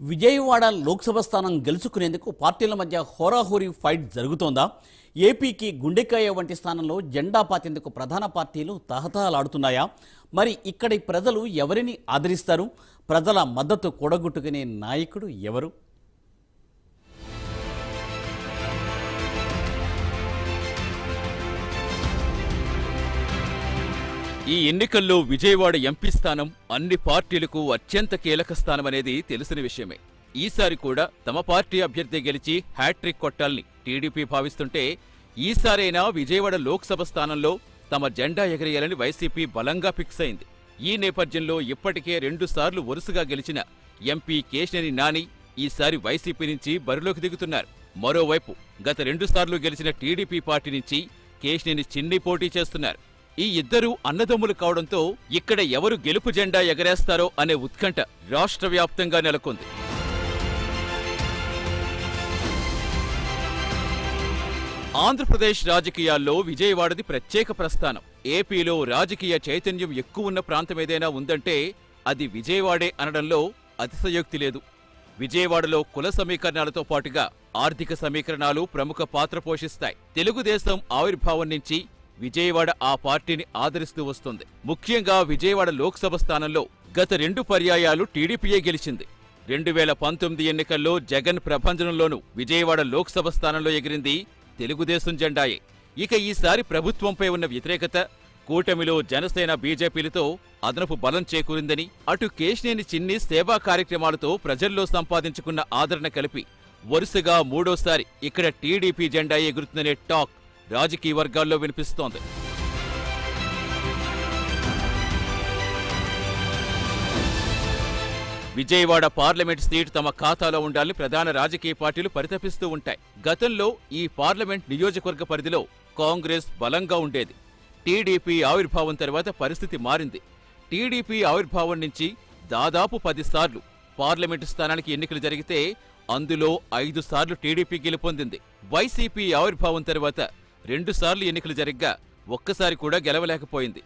విజయవాడ లోక్సభ స్థానం గెలుచుకునేందుకు పార్టీల మధ్య హోరాహోరీ ఫైట్ జరుగుతోందా? ఏపీకి గుండెకాయ వంటి స్థానంలో జెండా పాతేందుకు ప్రధాన పార్టీలు తహతహలాడుతున్నాయా? మరి ఇక్కడి ప్రజలు ఎవరిని ఆదరిస్తారు? ప్రజల మద్దతు కూడగొట్టుకునే నాయకుడు ఎవరు? ఈ ఎన్నికల్లో విజయవాడ ఎంపీ స్థానం అన్ని పార్టీలకు అత్యంత కీలక స్థానమనేది తెలిసిన విషయమే. ఈసారి కూడా తమ పార్టీ అభ్యర్థి గెలిచి హ్యాట్రిక్ కొట్టాలని టీడీపీ భావిస్తుంటే ఈసారైనా విజయవాడ లోక్సభ స్థానంలో తమ జెండా ఎగరేయాలని వైసీపీ బలంగా ఫిక్స్ అయింది. ఈ నేపథ్యంలో ఇప్పటికే రెండుసార్లు వరుసగా గెలిచిన ఎంపీ కేశినేని నాని ఈసారి వైసీపీ నుంచి బరిలోకి దిగుతున్నారు. మరోవైపు గత రెండుసార్లు గెలిచిన టీడీపీ పార్టీ నుంచి కేశినేని చిన్ని పోటీ చేస్తున్నారు. ఈ ఇద్దరూ అన్నదమ్ములు కావడంతో ఇక్కడ ఎవరు గెలుపు జెండా ఎగరేస్తారో అనే ఉత్కంఠ రాష్ట్ర వ్యాప్తంగా నెలకొంది. ఆంధ్రప్రదేశ్ రాజకీయాల్లో విజయవాడది ప్రత్యేక ప్రస్థానం. ఏపీలో రాజకీయ చైతన్యం ఎక్కువున్న ప్రాంతం ఏదైనా ఉందంటే అది విజయవాడే అనడంలో అతిశయోక్తి లేదు. విజయవాడలో కుల సమీకరణాలతో పాటుగా ఆర్థిక సమీకరణాలు ప్రముఖ పాత్ర పోషిస్తాయి. తెలుగుదేశం ఆవిర్భావం నుంచి విజయవాడ ఆ పార్టీని ఆదరిస్తూ వస్తుంది. ముఖ్యంగా విజయవాడ లోక్సభ స్థానంలో గత రెండు పర్యాయాలు టీడీపీయే గెలిచింది. రెండు వేల పంతొమ్మిది ఎన్నికల్లో జగన్ ప్రభంజనంలోనూ విజయవాడ లోక్సభ స్థానంలో ఎగిరింది తెలుగుదేశం జెండాయే. ఇక ఈసారి ప్రభుత్వంపై ఉన్న వ్యతిరేకత కూటమిలో జనసేన బీజేపీలతో అదనపు బలం చేకూరిందని అటు కేశినేని చిన్ని సేవా కార్యక్రమాలతో ప్రజల్లో సంపాదించుకున్న ఆదరణ కలిపి వరుసగా మూడోసారి ఇక్కడ టీడీపీ జెండా ఎగురుతుందనే టాక్ రాజకీయ వర్గాల్లో వినిపిస్తోంది. విజయవాడ పార్లమెంట్ సీట్ తమ ఖాతాలో ఉండాలని ప్రధాన రాజకీయ పార్టీలు పరితపిస్తూ ఉంటాయి. గతంలో ఈ పార్లమెంట్ నియోజకవర్గ పరిధిలో కాంగ్రెస్ బలంగా ఉండేది. టీడీపీ ఆవిర్భావం తర్వాత పరిస్థితి మారింది. టీడీపీ ఆవిర్భావం నుంచి దాదాపు పదిసార్లు పార్లమెంటు స్థానానికి ఎన్నికలు జరిగితే అందులో ఐదు సార్లు టీడీపీ గెలుపొందింది. వైసీపీ ఆవిర్భావం తర్వాత రెండుసార్లు ఎన్నికలు జరిగ్గా ఒక్కసారి కూడా గెలవలేకపోయింది.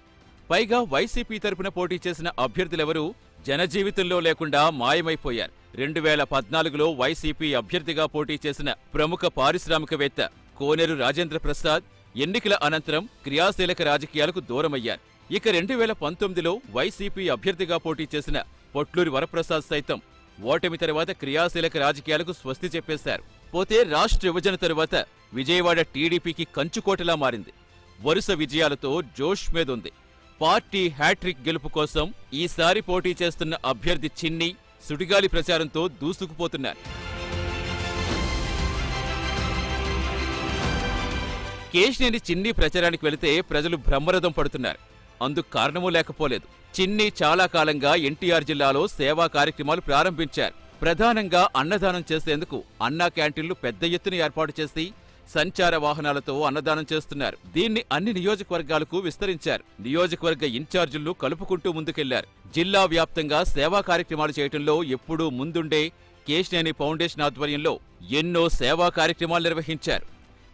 పైగా వైసీపీ తరపున పోటీ చేసిన అభ్యర్థులెవరూ జనజీవితంలో లేకుండా మాయమైపోయారు. రెండు వేల పద్నాలుగులో వైసీపీ అభ్యర్థిగా పోటీ చేసిన ప్రముఖ పారిశ్రామికవేత్త కోనేరు రాజేంద్ర ప్రసాద్ ఎన్నికల అనంతరం క్రియాశీలక రాజకీయాలకు దూరమయ్యారు. ఇక రెండు వేల పంతొమ్మిదిలో వైసీపీ అభ్యర్థిగా పోటీ చేసిన పొట్లూరి వరప్రసాద్ సైతం ఓటమి తర్వాత క్రియాశీలక రాజకీయాలకు స్వస్తి చెప్పేశారు. పోతే రాష్ట్ర విభజన తరువాత విజయవాడ టీడీపీకి కంచుకోటలా మారింది. వరుస విజయాలతో జోష్ మీదుంది. పార్టీ హ్యాట్రిక్ గెలుపు కోసం ఈసారి పోటీ చేస్తున్న అభ్యర్థి చిన్ని సుడిగాలి ప్రచారంతో దూసుకుపోతున్నారు. కేశినేని చిన్ని ప్రచారానికి వెళితే ప్రజలు బ్రహ్మరథం పడుతున్నారు. అందుకు కారణమూ లేకపోలేదు. చిన్ని చాలా కాలంగా ఎన్టీఆర్ జిల్లాలో సేవా కార్యక్రమాలు ప్రారంభించారు. ప్రధానంగా అన్నదానం చేసేందుకు అన్నా క్యాంటీన్లు పెద్ద ఎత్తున ఏర్పాటు చేసి సంచార వాహనాలతో అన్నదానం చేస్తున్నారు. దీన్ని అన్ని నియోజకవర్గాలకు విస్తరించారు. నియోజకవర్గ ఇన్ఛార్జీలు కలుపుకుంటూ ముందుకెళ్ళారు. జిల్లా వ్యాప్తంగా సేవా కార్యక్రమాలు చేయటంలో ఎప్పుడూ ముందుండే కేశినేని ఫౌండేషన్ ఆధ్వర్యంలో ఎన్నో సేవా కార్యక్రమాలు నిర్వహించారు.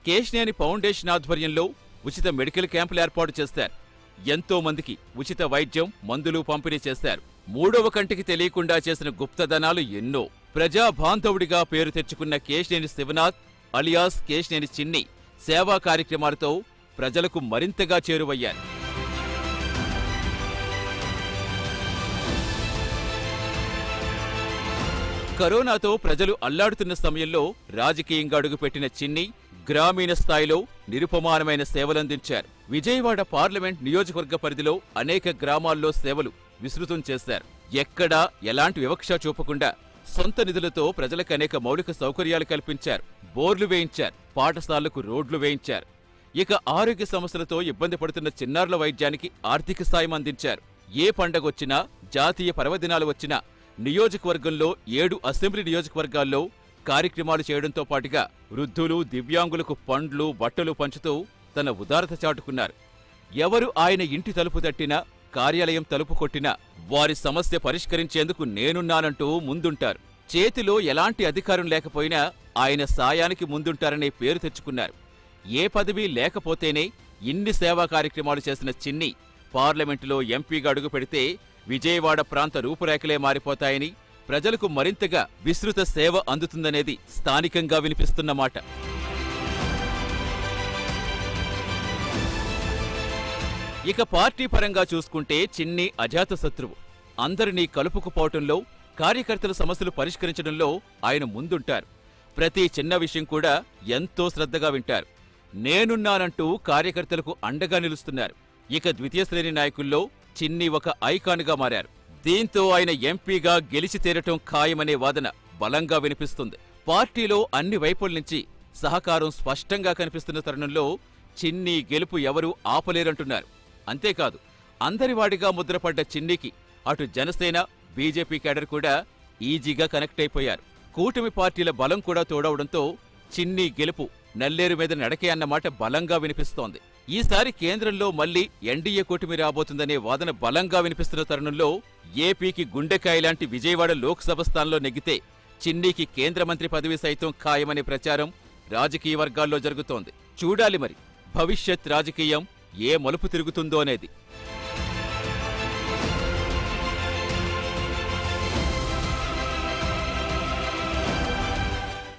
కేశినేని ఫౌండేషన్ ఆధ్వర్యంలో ఉచిత మెడికల్ క్యాంపులు ఏర్పాటు చేశారు ఎంతో మందికి ఉచిత వైద్యం మందులు పంపిణీ చేశారు మూడవ కంటికి తెలియకుండా చేసిన గుప్తదనాలు ఎన్నో. ప్రజా బాంధవుడిగా పేరు తెచ్చుకున్న కేశినేని శివనాథ్ అలియాస్ కేశినేని చిన్ని సేవా కార్యక్రమాలతో ప్రజలకు మరింతగా చేరువయ్యారు. కరోనాతో ప్రజలు అల్లాడుతున్న సమయంలో రాజకీయంగా అడుగుపెట్టిన చిన్ని గ్రామీణ స్థాయిలో నిరుపమానమైన సేవలందించారు. విజయవాడ పార్లమెంట్ నియోజకవర్గ పరిధిలో అనేక గ్రామాల్లో సేవలు విస్తృతం చేశారు. ఎక్కడా ఎలాంటి వివక్ష చూపకుండా సొంత నిధులతో ప్రజలకు అనేక మౌలిక సౌకర్యాలు కల్పించారు. బోర్లు వేయించారు. పాఠశాలలకు రోడ్లు వేయించారు. ఇక ఆరోగ్య సమస్యలతో ఇబ్బంది పడుతున్న చిన్నారుల వైద్యానికి ఆర్థిక సాయం అందించారు. ఏ పండగొచ్చినా జాతీయ పర్వదినాలు వచ్చినా నియోజకవర్గంలో ఏడు అసెంబ్లీ నియోజకవర్గాల్లో కార్యక్రమాలు చేయడంతో పాటుగా వృద్ధులు దివ్యాంగులకు పండ్లు బట్టలు పంచుతూ తన ఉదారత చాటుకున్నారు. ఎవరు ఆయన ఇంటి తలుపు తట్టినా కార్యాలయం తలుపు కొట్టినా వారి సమస్య పరిష్కరించేందుకు నేనున్నానంటూ ముందుంటారు. చేతిలో ఎలాంటి అధికారం లేకపోయినా ఆయన సాయానికి ముందుంటారనే పేరు తెచ్చుకున్నారు. ఏ పదవి లేకపోతేనే ఇన్ని సేవా కార్యక్రమాలు చేసిన చిన్ని పార్లమెంటులో ఎంపీగా అడుగు పెడితే విజయవాడ ప్రాంత రూపురేఖలే మారిపోతాయని ప్రజలకు మరింతగా విస్తృత సేవ అందుతుందనేది స్థానికంగా వినిపిస్తున్నమాట ఇక పార్టీ పరంగా చూసుకుంటే చిన్ని అజాతశత్రువు అందరినీ కలుపుకుపోవటంలో కార్యకర్తల సమస్యలు పరిష్కరించడంలో ఆయన ముందుంటారు. ప్రతి చిన్న విషయం కూడా ఎంతో శ్రద్ధగా వింటారు. నేనున్నానంటూ కార్యకర్తలకు అండగా నిలుస్తున్నారు. ఇక ద్వితీయ శ్రేణి నాయకుల్లో చిన్ని ఒక ఐకాన్గా మారారు. దీంతో ఆయన ఎంపీగా గెలిచి తీరటం ఖాయమనే వాదన బలంగా వినిపిస్తుంది. పార్టీలో అన్ని వైపుల నుంచి సహకారం స్పష్టంగా కనిపిస్తున్న తరుణంలో చిన్ని గెలుపు ఎవరూ ఆపలేరంటున్నారు. అంతేకాదు అందరివాడిగా ముద్రపడ్డ చిన్నికి అటు జనసేన బీజేపీ కేడర్ కూడా ఈజీగా కనెక్ట్ అయిపోయారు. కూటమి పార్టీల బలం కూడా తోడవడంతో చిన్ని గెలుపు నల్లేరు మీద నడకే అన్నమాట బలంగా వినిపిస్తోంది. ఈసారి కేంద్రంలో మళ్ళీ ఎన్డీఏ కూటమి రాబోతుందనే వాదన బలంగా వినిపిస్తున్న తరుణంలో ఏపీకి గుండెకాయ లాంటి విజయవాడ లోక్సభ స్థానంలో నెగ్గితే చిన్నీకి కేంద్ర మంత్రి పదవి సైతం ఖాయమనే ప్రచారం రాజకీయ వర్గాల్లో జరుగుతోంది. చూడాలి మరి. భవిష్యత్ రాజకీయం ఏ మలుపు తిరుగుతుందో అనేది.